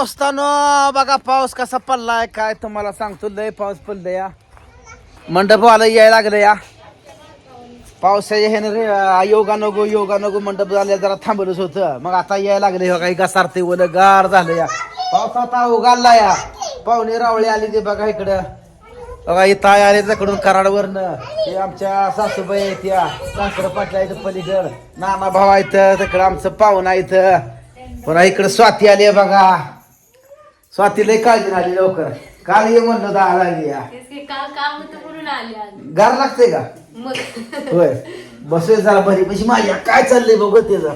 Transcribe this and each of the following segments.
दोस्तानो बघा पाऊस कसा पडलाय काय तुम्हाला सांगतो लय पाऊस पडलाय या. मंडप आलं यायला लागलं या. पावसाच्या ह्यानं रे योगा नको योगा नको मंडप झाले जरा थांबलंच होतं. मग आता यायला लागले बघा काही घसारते ओलं गार झालं या. पाऊस आता उगारला या. पाहुणे रावळे आली ते बघा इकडं. बघा हे ताय आले तिकडून कराडवरनं. ते आमच्या सासूबाई आहेत या. सासर पाटला इथं पलीकड. नाना भावा आहेत तिकडं आमचं पाहुणा इथं पुन्हा इकडं स्वाती आली आहे बघा. स्वाती लय काळजी आली लवकर. काल ये म्हणलं दहा लागली या. तेच की का काम होतं म्हणून आले आज. गार लागते का? मग. होय. बसूया जरा बरी. म्हणजे माझ्या काय चाललंय बघत ते जरा.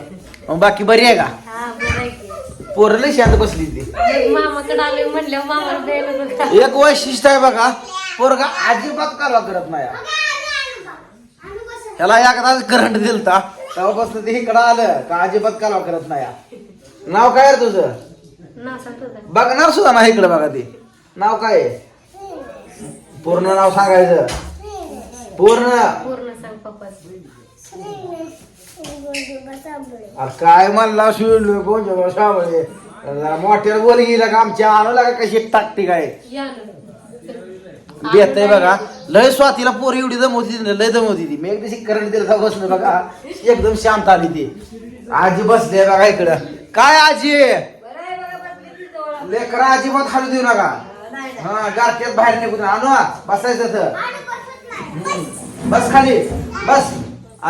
मग बाकी बरी आहे का? हा बरं आहे की. पोरं लय शांत बसली ती. मग मामाकडे आले म्हणल्यावर मामाला द्यायला नको. एक वैशिष्ट्य आहे बघा पोरगा अजिबात कालवा करत नाही. त्याला एकदा करंट दिलता तेव्हापासून ते इकडं आलं का अजिबात कालवा करत नाही. नाव काय तुझं? बघणार सुद्धा नाही इकडे बघा ते. नाव काय? पूर्ण नाव सांगायचं. पूर्ण. अरे काय म्हणला शिवलो गोंजो सावळे मोठ्या बोल गेला का आमच्या? आणू लागा कशी टाकते काय? या ना. बेत आहे बघा. लय स्वातीला पोर एवढी दमवती ना, लय दमवती ती. मी एक दिवशी करंट दिला बसलो बघा. एकदम शांत आली ती. आजी बसले बघा इकडं. काय आजी? लेकरा अजिबात हालू देऊ नका. हा गारट्यात बाहेर निघून आणू बसायचं तर बस खाली. बस.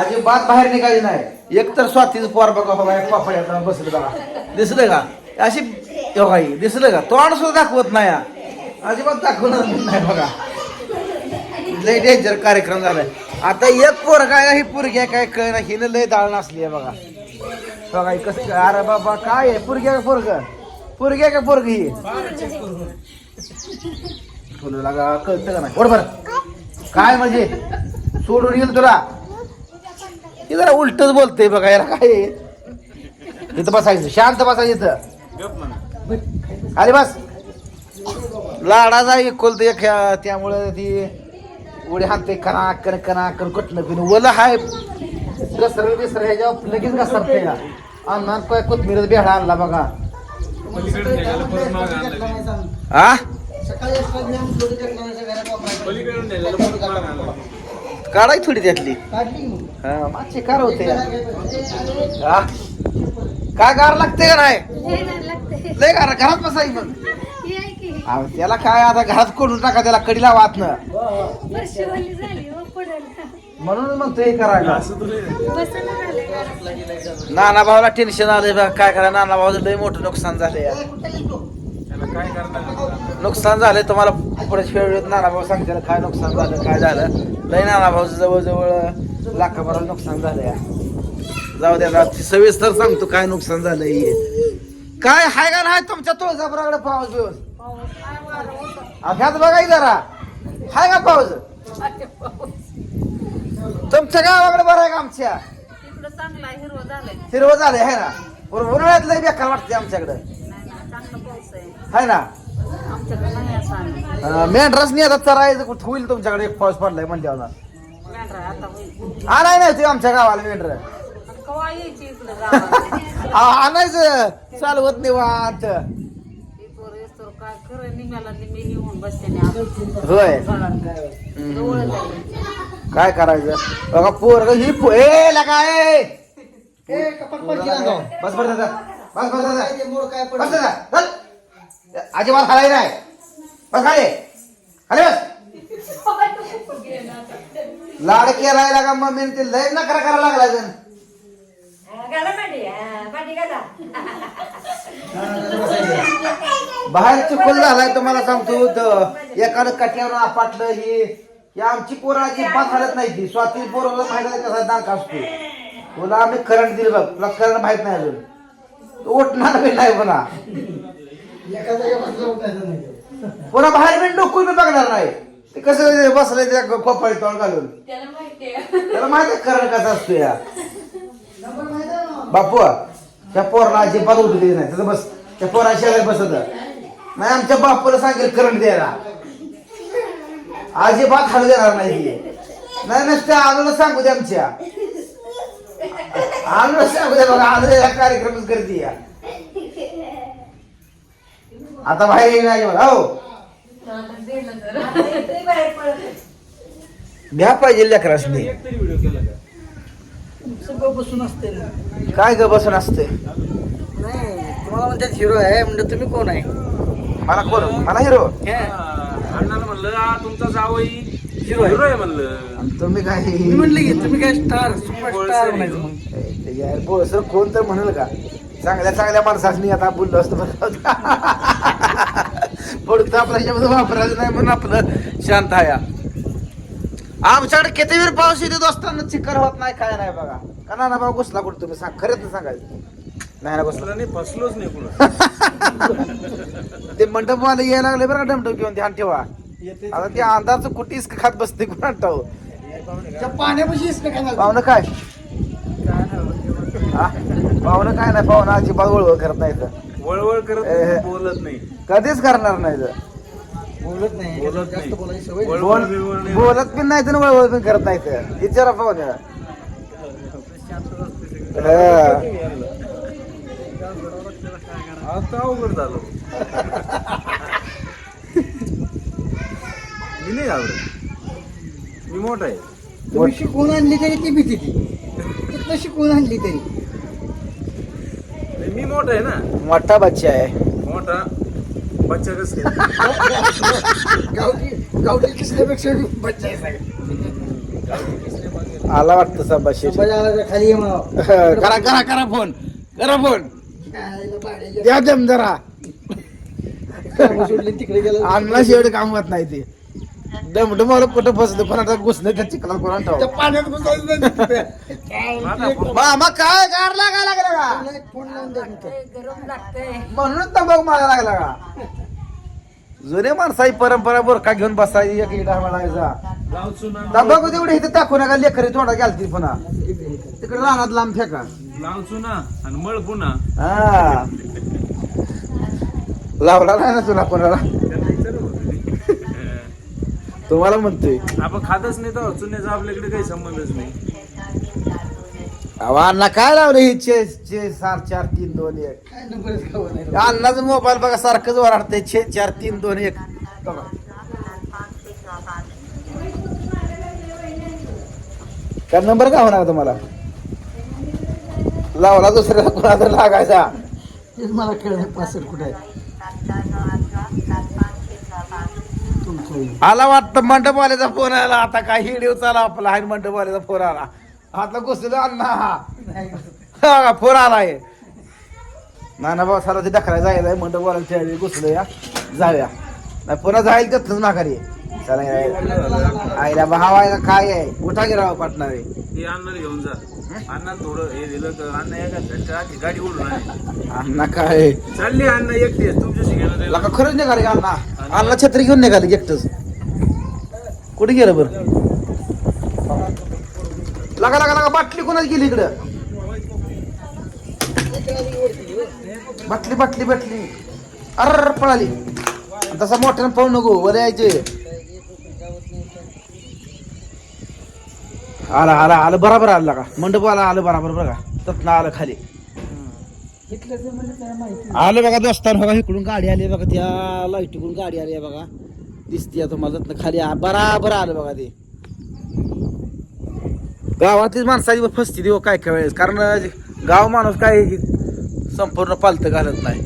अजिबात बाहेर निघायची नाही. एक तर स्वातीचं पोर बघा बाबा एक पापड्यात बसलं बघा. दिसलं का? अशी हो दिसलं का? तोंड सुद्धा दाखवत नाही. हा. अजिबात दाखवणार नाही बघा. लय डेंजर कार्यक्रम झालाय. आता एक पोर काय ही पोरगी आहे काय कळ हिनं लय दाळ नसली आहे बघा. बघा कसं अरे बाबा काय आहे? पोरगी पोरग? पोरगी आहे का पोरगी? ही तुला लागा कळतं का नाही? बरोबर काय म्हणजे? सोडून येईल तुला. हे जरा उलटच बोलते बघा याला काय इथं बसायचं शांत बसायचं इथं. अरे बस. लाडाचा एकोलत एक त्यामुळं ती उडी हाणते कणा कण कणा कण कुठलं पिन. ओलं हाय. घसरल बिसर ह्याच्यावर लगेच घसरते या अन्नात काय कोथमीरच बेडा आणला बघा. आ? काढाय थोडी त्यातली. हा मागची कार होते. हा काय गार लागते का नाही? लय गार घरात बसाय मग. अहो, त्याला काय आता घरात कोणून टाका त्याला कडीला वाचणं म्हणून म्हणतो हे करायला. नाना भाऊला टेन्शन आलंय बघा. काय करा नाना भाऊचं लय मोठं नुकसान झालंय नुकसान झालंय तुम्हाला पुढे वेळेत नाना भाऊ सांगते काय नुकसान झालं काय झालं. लय नाना भाऊचं जवळजवळ लाखाभराला नुकसान झालंय जाऊ द्या सविस्तर सांगतो काय नुकसान झालंय हे. काय हाय का नाही तुमच्या तुळजापुराकडे पाऊस बिऊस? अभ्यास बघाय जरा. हाय का पाऊस. तुमच्या गावाकडे बरं आहे का आमच्या? तिकडं चांगला हिरवं झालंय. हिरवं झालंय आहे ना? बरं उन्हाळ्यात लय बेकार वाटते आमच्याकडे. नाही ना चांगला पाऊस आहे. आहे ना? आमच्याकडे नाही असं आम्ही. अं, मेंढराच नाही आता चरायचं कुठं होईल तुमच्याकडे एक पाऊस पडलाय म्हणल्यावर मेंढरा आता होईल. आणाय नाही तुम्ही आमच्या गावाला मेंढर. आणि कवा यायची इकडं गावाला? आणायचं. चालवत नाही वाट. इथवर येस्तोर काय खरं निघाला निम्मी येऊन बसते नाही. होय. झालं काय करायचं? बघा पोरग ही पो- ए लगा ए! पोरगं बस बस दादा. बस बस दादा. बस दादा. अजिबात खालाय नाही. बस खाली. खाली बस. लाड केलाय लागा मम्मी ते लय नकरा करायला लागला जण. बाहेर चिखल झालाय तुम्हाला सांगतो एकानं कट्यावर आपटलं ही. ही आमची पोरं अजिबात हालत नाही ती. स्वाती पोरं माहिती आहे कसा दांक असतो तुला आम्ही करंट दिलं बघ. तुला करंट माहीत नाही अजून. तू उठणार बी नाही पुन्हा पुन्हा बाहेर बी डोकून बी बघणार नाही. ते कसं बसलंय त्या खोपाळी तोंड घालून. त्याला माहितीये त्याला माहिती आहे करंट कसा असतो या बापू त्या पोराला अजिबात उठू देत नाही. त्याचं बस. त्या पोरा शेजारी बसत नाही आमच्या बापूला सांगेल करंट द्यायला. अजिबात हालू देणार नाही ती. नाही नसत्या आनंद सांगू दे आमच्या. आनंद सांगू दे बघा आनंद कार्यक्रमच करते या आता बाहेर येईल नाही मला. हो. घ्या पाहिजे लेकरासनी. सगळं बसून असते ना काय ग बसून असते नाही तुम्हाला म्हणतात हिरो आहे म्हणजे तुम्ही कोण आहे? मला कोण? मला हिरो अण्णाला म्हणलं "आ, तुमचा जावई हिरो आहे. हिरो आहे म्हणलं. आणि तुम्ही काय मी म्हणलं की तुम्ही काय स्टार सुपरस्टार म्हणायचं मग यार बोलसर कोण तर म्हणेल का? चांगल्या चांगल्या माणसासनी आता बोललो असतो पुढचं आपल्या ह्याच्यामध्ये वापरायचं नाही म्हणून आपलं शांत आहे. आमच्याकडे किती वेळ पाऊस येतो दोस्तांना? चिक्कर होत नाही काय नाही बघा. का ना बाबा घुसला कुठं तुम्ही? सांग खरंच सांगायचं. नाही ना फसलं नाही फसलोच नाही कुणा ते मंडप वाले यायला लागले बरं का डमडम घेऊन ध्यान ठेवा. आता ते अंधारचं कुठीच खात बसते कुणा ठाऊ त्या पाण्यापाशी काय झालं? पाहुणं काय? हा? पाहुणं काय नाही पाहुणं अजिबात वळवळ करत नाही तर. वळवळ करत बोलत नाही. कधीच करणार नाही. तर. बोलत नाही. बोलत पण नाही तर वळवळ पण करत नाही तर विचारा पाहुण्याला हा. आता अवघड झालं. मी नाही घाबरत. मी मोठा आहे. तुम्ही शिकवून आणली तरी ती भीती ती. कितलं शिकवून आणली तरी? नाही, मी मोठा आहे ना. मोठा बच्चा आहे. मोठा. बच्चा कस गावठी गावठी किसल्यापेक्षा बच्चा आहे सगळं. आला वाटतं संभाषण संभाजी आला खाली ये म्हणावं. करा करा करा फोन. करा फोन. भाड्याच्या द्या दम जरा. कामं सोडली तिकडे गेला अण्णा शेवट काम होत नाही ते. डमडम मला कुठं बसलं कोणाचा घुसलं त्या चिखलात कोणा त्या पाण्यात घुसायचं नाही तिथे. काय मामा काय गार लागायला लागला का? एक फोन लावून द्या नंतर. गरम लागतंय. म्हणूनच तंबाखू मागा लागला का? जुने माणसाची परंपरा बोरका घेऊन बसायची एक इडा म्हणायचा गाव चुना तंबाखू तेवढे इथे टाकू नका लेकरी तोंडा घालतील पुन्हा. तिकडे रानात लांब फेका. लाव चुना आणि मळ पुन्हा हा. लावला नाही ना तुला कोणाला? त्यांना विचारू. तुम्हाला म्हणतोय. आपण खातच नाही तर चुन्याचा आपल्याकडे काही संबंधच नाही. अहो अण्णा काय लावलं ही चे चे सात चार तीन दोन एक. अण्णाचं मोबाईल बघा सारखंच वराडतंय छे चार तीन दोन एक. बघा. काय नंबर का होणार तुम्हाला? लावला दुसऱ्याला कोणा तर लागायचा. तेच मला कळलं पासष्ट कुठे आहे तुमचं होईल. आला वाटतं मंडपवाल्याचा फोन आला. आता काय हिडीव चाला आपला. आहे मंडपवाल्याचा फोन आला. आता घुसलो अण्णा. हा फोन आलाय. नाना भाऊ सरा ते डखरा जायला मंडपवाल्याला त्यावेळी घुसलो या. जाऊया. नाही पुन्हा जाईल का तुझ माघारी. चला या. आईला काय आहे? उठा गे पाटणार. आहे घेऊन जा. अण्णा थोडं हे दिलं तर अण्णा एका झटका आखी गाडी ओढून आली. अण्णा काय? चालली अण्णा एकटी तुमच्याशी. लका खरंच निघाले का अण्णा? अण्णा छत्री घेऊन निघाले एकटच. कुठे गेलं बरं? लगा लगा लगा बाटली कोणाची गेली इकडं? बाटली बाटली बाटली. अर पळाली. तसा मोठ्यानं पाहू नको वर यायचे. आला आला आलं बराबर आलं का? मंडप आला आलं बराबर बघा तत्न आलं खाली. आलं बघा दोस्तान बघा इकडून गाडी आली बघा त्या लाईटीकडून गाडी आली आहे बघा. दिसते तुम्हाला त्यातनं खाली आ- बराबर आलं बघा ते. गावातलीच माणसाची फसती देऊ काय काय वेळेस. कारण गाव माणूस काय संपूर्ण पालत घालत नाही.